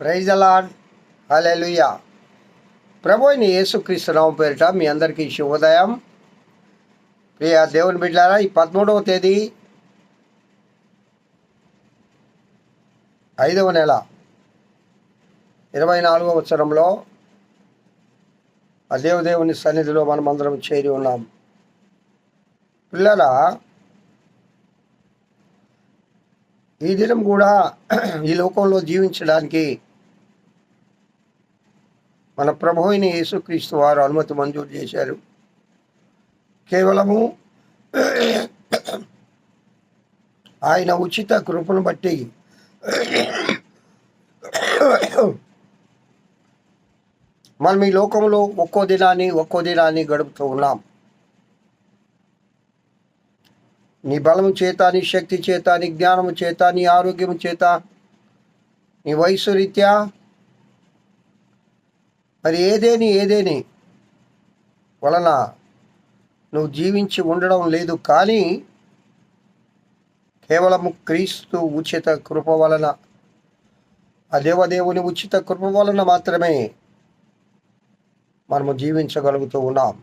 Praise అలాడ్ hallelujah ప్రభు అయిన యేసుక్రీస్తునామం పేరిట మీ అందరికీ శుభోదయం. ప్రియ దేవుని బిడ్డారా ఈ పదమూడవ తేదీ ఐదవ నెల ఇరవై నాలుగవ సంవత్సరంలో ఆ దేవదేవుని సన్నిధిలో మనం అందరం చేరి ఉన్నాం. పిల్లల ఈ దినం కూడా ఈ లోకంలో జీవించడానికి మన ప్రభు అయిన యేసుక్రీస్తు వారు అనుమతి మంజూరు చేశారు. కేవలము ఆయన ఉచిత కృపను బట్టి మనం ఈ లోకంలో ఒక్కో దినాన్ని ఒక్కో దినాన్ని గడుపుతూ ఉన్నాం. నీ బలము చేత నీ శక్తి చేత నీ జ్ఞానము చేత నీ ఆరోగ్యము చేత నీ వయసు రీత్యా మరి ఏదేని ఏదేని వలన నువ్వు జీవించి ఉండడం లేదు కానీ కేవలము క్రీస్తు ఉచిత కృప వలన ఆ దేవదేవుని ఉచిత కృప వలన మాత్రమే మనము జీవించగలుగుతూ ఉన్నాం.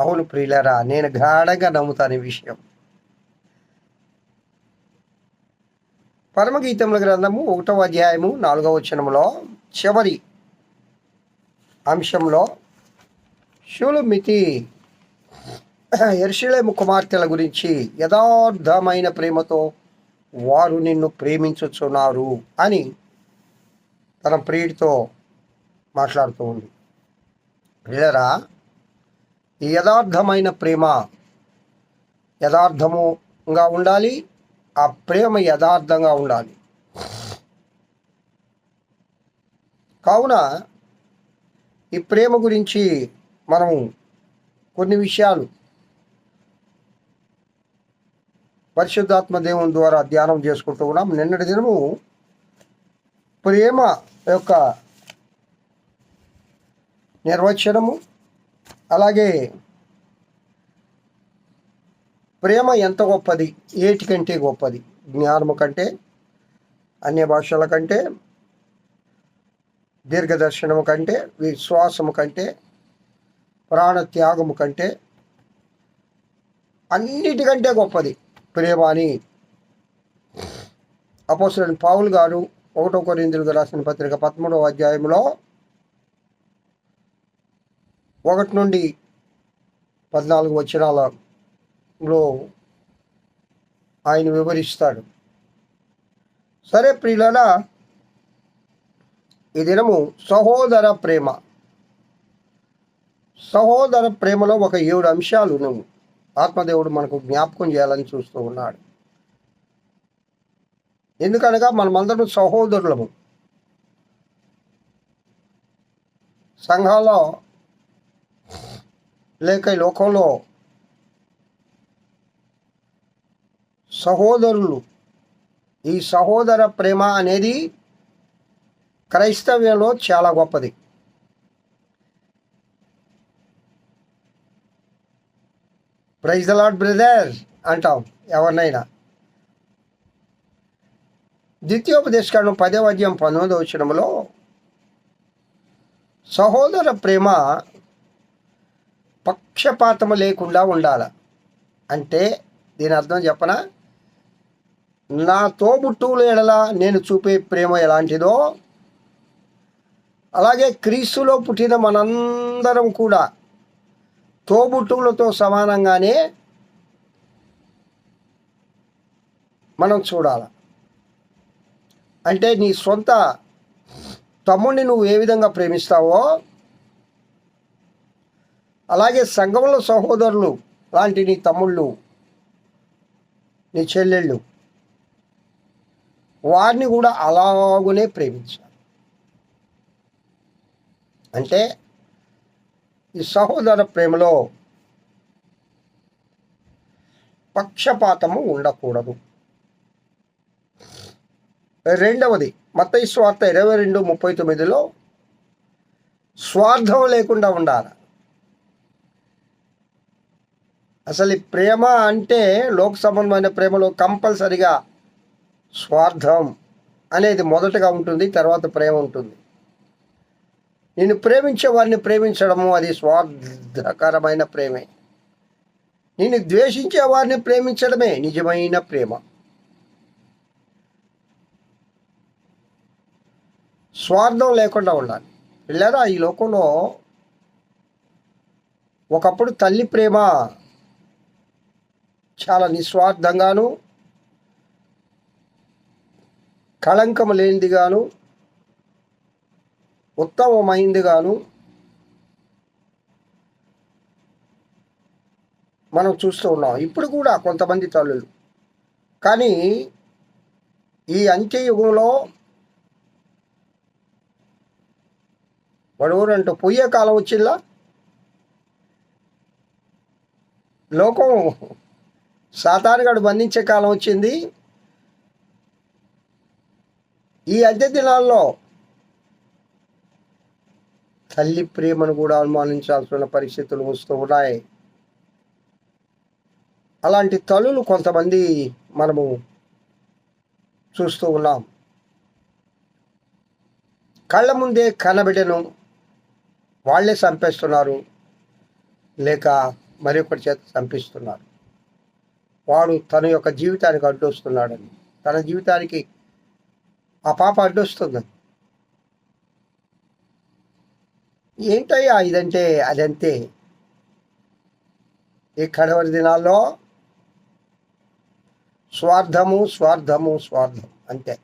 అవును ప్రియులరా నేను గాఢంగా నమ్ముతాను ఈ విషయం. పరమగీతముల గ్రంథము ఒకటవ అధ్యాయము నాలుగవ వచనంలో చివరి అంశంలో షులుమితి ఎర్షిలేము కుమార్తెల గురించి యథార్థమైన ప్రేమతో వారు నిన్ను ప్రేమించుచున్నారు అని తన ప్రియుడితో మాట్లాడుతూ ఉంది. ప్రియరా యథార్థమైన ప్రేమ యథార్థముగా ఉండాలి ఆ ప్రేమ యథార్థంగా ఉండాలి. కావున ఈ ప్రేమ గురించి మనం కొన్ని విషయాలు పరిశుద్ధాత్మ దేవుని ద్వారా ధ్యానం చేసుకుంటూ ఉన్నాం. నిన్నటి దినము ప్రేమ యొక్క నిర్వచనము అలాగే ప్రేమ ఎంత గొప్పది? ఏటి కంటే గొప్పది? జ్ఞానము కంటే అన్య భాషల కంటే దీర్ఘదర్శనము కంటే విశ్వాసము కంటే ప్రాణ త్యాగము కంటే అన్నిటికంటే గొప్పది. ప్రేమ అని అపోసరుని పావులు గారు ఒకటో కొరిందులకు రాసిన పత్రిక పదమూడవ అధ్యాయంలో ఒకటి నుండి పద్నాలుగు వచనాలలో ఆయన వివరిస్తాడు. సరే ప్రియులనా ఈ దినము సహోదర ప్రేమ. సహోదర ప్రేమలో ఒక ఏడు అంశాలు నువ్వు ఆత్మదేవుడు మనకు జ్ఞాపకం చేయాలని చూస్తూ ఉన్నాడు. ఎందుకనగా మనమందరం సహోదరులము. సంఘాల్లో లేక ఈ లోకంలో సహోదరులు ఈ సహోదర ప్రేమ అనేది క్రైస్తవ్యంలో చాలా గొప్పది. ప్రైజ్ ద లాడ్ బ్రదర్ అంటాం ఎవరినైనా. ద్వితీయోపదేశకాండం పదే అధ్యాయం పంతొమ్మిదో వచ్చినములో సహోదర ప్రేమ పక్షపాతము లేకుండా ఉండాల. అంటే దీని అర్థం చెప్పనా? నా తోబుట్టువుల ఎడల నేను చూపే ప్రేమ ఎలాంటిదో అలాగే క్రీస్తులో పుట్టిన మనందరం కూడా తోబుట్టువులతో సమానంగానే మనం చూడాలి. అంటే నీ సొంత తమ్ముడిని నువ్వు ఏ విధంగా ప్రేమిస్తావో అలాగే సంఘంలో సహోదరులు లాంటి నీ తమ్ముళ్ళు నీ చెల్లెళ్ళు వారిని కూడా అలాగునే ప్రేమించాలి. అంటే ఈ సహోదర ప్రేమలో పక్షపాతము ఉండకూడదు. రెండవది మత్తయి స్వార్థ ఇరవై రెండు ముప్పై తొమ్మిదిలో స్వార్థం లేకుండా ఉండాలి? అసలు ఈ ప్రేమ అంటే లోక సంబంధమైన ప్రేమలో కంపల్సరిగా స్వార్థం అనేది మొదటగా ఉంటుంది తర్వాత ప్రేమ ఉంటుంది. నేను ప్రేమించే వారిని ప్రేమించడము అది స్వార్థకరమైన ప్రేమే. నేను ద్వేషించే వారిని ప్రేమించడమే నిజమైన ప్రేమ. స్వార్థం లేకుండా ఉండాలి. లేదా ఈ లోకంలో ఒకప్పుడు తల్లి ప్రేమ చాలా నిస్వార్థంగాను కళంకం లేనిదిగాను ఉత్తమమైందిగాను మనం చూస్తూ ఉన్నాం. ఇప్పుడు కూడా కొంతమంది తల్లులు. కానీ ఈ అంత్యయుగంలో వడవరంటూ పొయ్యే కాలం వచ్చిందా? లోకం సాతానుగాడు బంధించే కాలం వచ్చింది. ఈ అద్దె దినాల్లో తల్లి ప్రేమను కూడా అనుమానించాల్సిన పరిస్థితులు వస్తూ ఉన్నాయి. అలాంటి తల్లులు కొంతమంది మనము చూస్తూ ఉన్నాం. కళ్ళ ముందే కనబిడ్డను వాళ్ళే చంపేస్తున్నారు లేక మరొకటి చేత చంపిస్తున్నారు. వాడు తన యొక్క జీవితానికి అడ్డొస్తున్నాడని. తన జీవితానికి ఆ పాప అడ్డొస్తుందని ఏంటయ్యా ఇదంటే అదంతే ఈ కడవరి దినాల్లో స్వార్థము స్వార్థము స్వార్థం అంతే.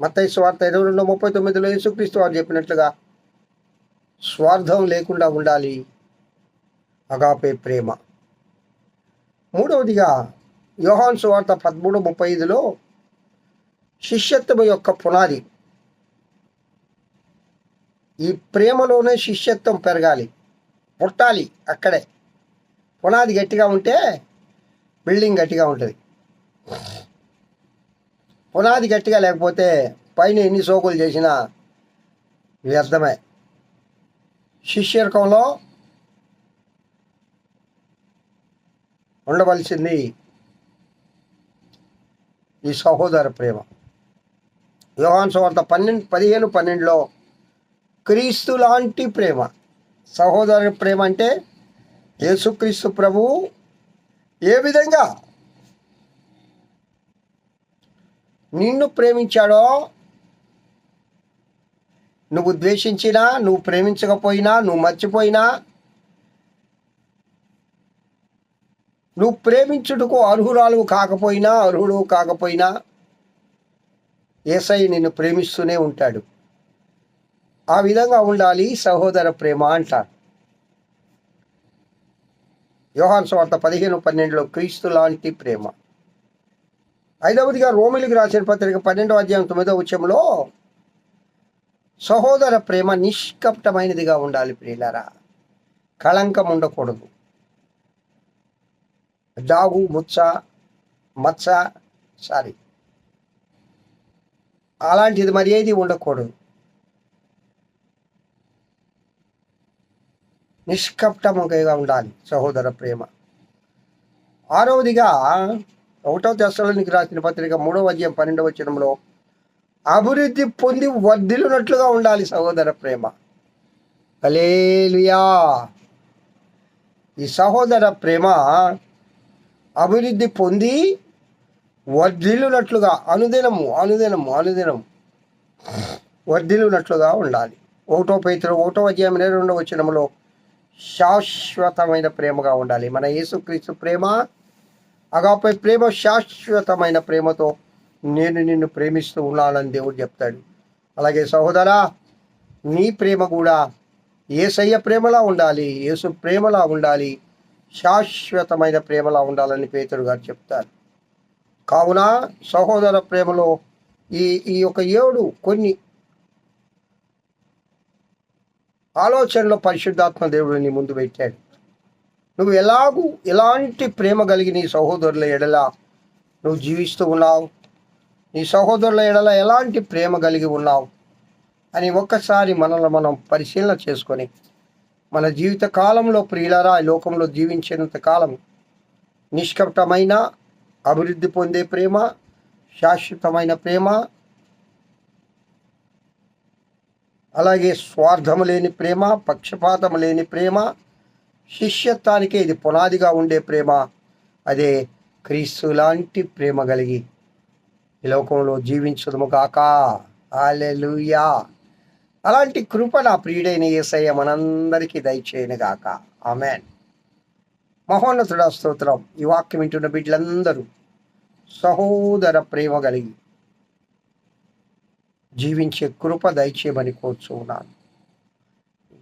మత్తై స్వార్థ ఇరవై రెండు ముప్పై తొమ్మిదిలో యేసుక్రీస్తు వారు చెప్పినట్లుగా స్వార్థం లేకుండా ఉండాలి. అగాపే ప్రేమ. మూడవదిగా యోహాన్ సువార్త పదమూడు ముప్పై ఐదులో శిష్యత్వం యొక్క పునాది. ఈ ప్రేమలోనే శిష్యత్వం పెరగాలి పుట్టాలి అక్కడే. పునాది గట్టిగా ఉంటే బిల్డింగ్ గట్టిగా ఉంటుంది. పునాది గట్టిగా లేకపోతే పైన ఎన్ని సోకులు చేసినా వ్యర్థమే. శిష్యర్కంలో ఉండవలసింది ఈ సహోదర ప్రేమ. యోహాన్ సువార్త పన్నెండు పదిహేను పన్నెండులో క్రీస్తు లాంటి ప్రేమ. సహోదర ప్రేమ అంటే యేసుక్రీస్తు ప్రభు ఏ విధంగా నిన్ను ప్రేమించాడో నువ్వు ద్వేషించినా నువ్వు ప్రేమించకపోయినా నువ్వు మర్చిపోయినా నువ్వు ప్రేమించుటకు అర్హురాలు కాకపోయినా అర్హుడు కాకపోయినా ఏసై నిన్ను ప్రేమిస్తూనే ఉంటాడు. ఆ విధంగా ఉండాలి సహోదర ప్రేమ అంటారు. యోహాన్ స్వార్త పదిహేను పన్నెండులో క్రీస్తు లాంటి ప్రేమ. ఐదవదిగా రోమిలికి రాసిన పత్రిక పన్నెండవ అధ్యాయం తొమ్మిదో ఉద్యమంలో సహోదర ప్రేమ నిష్కపటమైనదిగా ఉండాలి ప్రియులరా. కళంకం ఉండకూడదు. డాగు ముచ్చ మచ్చ సారీ అలాంటిది మరి ఏది ఉండకూడదు. నిష్కపటముగా ఉండాలి సహోదర ప్రేమ. ఆరవదిగా ఒకటవ దశలోనికి రాసిన పత్రిక మూడవ అధ్యాయం పన్నెండవ వచనంలో అభివృద్ధి పొంది వర్ధిల్లునట్లుగా ఉండాలి సహోదర ప్రేమ. అలేలుయా ఈ సహోదర ప్రేమ అభివృద్ధి పొంది వర్ధిల్లునట్లుగా అనుదినము అనుదినము అనుదినము వర్ధిల్లునట్లుగా ఉండాలి. ఒకటో పేతులు ఒకటో అధ్యాయం ఇరవై రెండవ వచ్చినములో శాశ్వతమైన ప్రేమగా ఉండాలి. మన యేసుక్రీస్తు ప్రేమ అగాపై ప్రేమ శాశ్వతమైన ప్రేమతో నేను నిన్ను ప్రేమిస్తూ ఉన్నానని దేవుడు చెప్తాడు. అలాగే సహోదరా నీ ప్రేమ కూడా ఏసయ్య ప్రేమలా ఉండాలి యేసు ప్రేమలా ఉండాలి శాశ్వతమైన ప్రేమలా ఉండాలని పేతుడు గారు చెప్తారు. కావున సహోదర ప్రేమలో ఈ ఈ యొక్క ఏడు కొన్ని ఆలోచనలో పరిశుద్ధాత్మ దేవుడు నీ ముందు పెట్టాడు. నువ్వు ఎలాగూ ఎలాంటి ప్రేమ కలిగి నీ సహోదరుల ఎడల నువ్వు జీవిస్తూ ఉన్నావు? నీ సహోదరుల ఎడల ఎలాంటి ప్రేమ కలిగి ఉన్నావు? అని ఒక్కసారి మనల్ని మనం పరిశీలన చేసుకొని మన జీవిత కాలంలో ప్రియులరా లోకంలో జీవించినంత కాలం నిష్కపటమైన అభివృద్ధి పొందే ప్రేమ శాశ్వతమైన ప్రేమ అలాగే స్వార్థము లేని ప్రేమ పక్షపాతం లేని ప్రేమ శిష్యత్వానికే ఇది పునాదిగా ఉండే ప్రేమ అదే క్రీస్తు లాంటి ప్రేమ కలిగి ఈ లోకంలో జీవించదుము కాక హాలెలూయా అలాంటి కృప నా ప్రియుడైన ఏసయ్య మనందరికీ దయచేయనుగాక ఆమెన్. మహోన్నతుడ స్తోత్రం. ఈ వాక్యం వింటున్న బిడ్డలందరూ సహోదర ప్రేమ కలిగి జీవించే కృప దయచేయమని కోరుచున్నాను.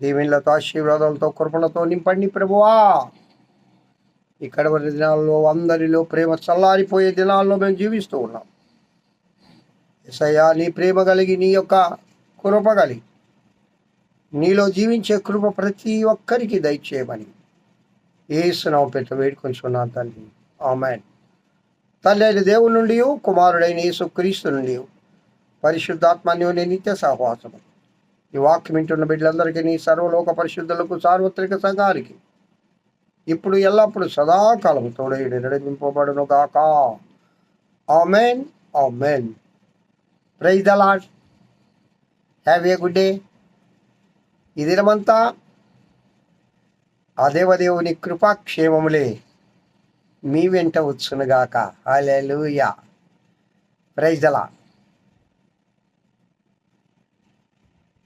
దీవెనలతో ఆశీర్వాదాలతో కృపలతో నింపండి ప్రభువా. ఇక్కడ ఉన్న దినాల్లో అందరిలో ప్రేమ చల్లారిపోయే దినాల్లో మేము జీవిస్తూ ఉన్నాం. ఎసయ్యా నీ ప్రేమ కలిగి నీ యొక్క కృప నీలో జీవించే కృప ప్రతి ఒక్కరికి దయచేయమని ఏసునావు పెట్ట వేడుకొంచున్నాను తండ్రి. ఆమెన్. తల్లి అయిన దేవుడి నుండి కుమారుడైన యేసు క్రీస్తు నుండి పరిశుద్ధాత్మాన్యు నిత్య సహవాసము. ఈ వాక్యం వింటున్న బిడ్డలందరికీ నీ సర్వలోక పరిశుద్ధులకు సార్వత్రిక సంఘానికి ఇప్పుడు ఎల్లప్పుడు సదాకాలం తోడేయుడు నడిపింపబడును గాక amen amen. Praise the lord have a good day. ఈ దినమంతా ఆ దేవదేవుని కృపాక్షేమములే మీ వెంట వచ్చునుగాక. హాలెలూయా ప్రైజ్ అలా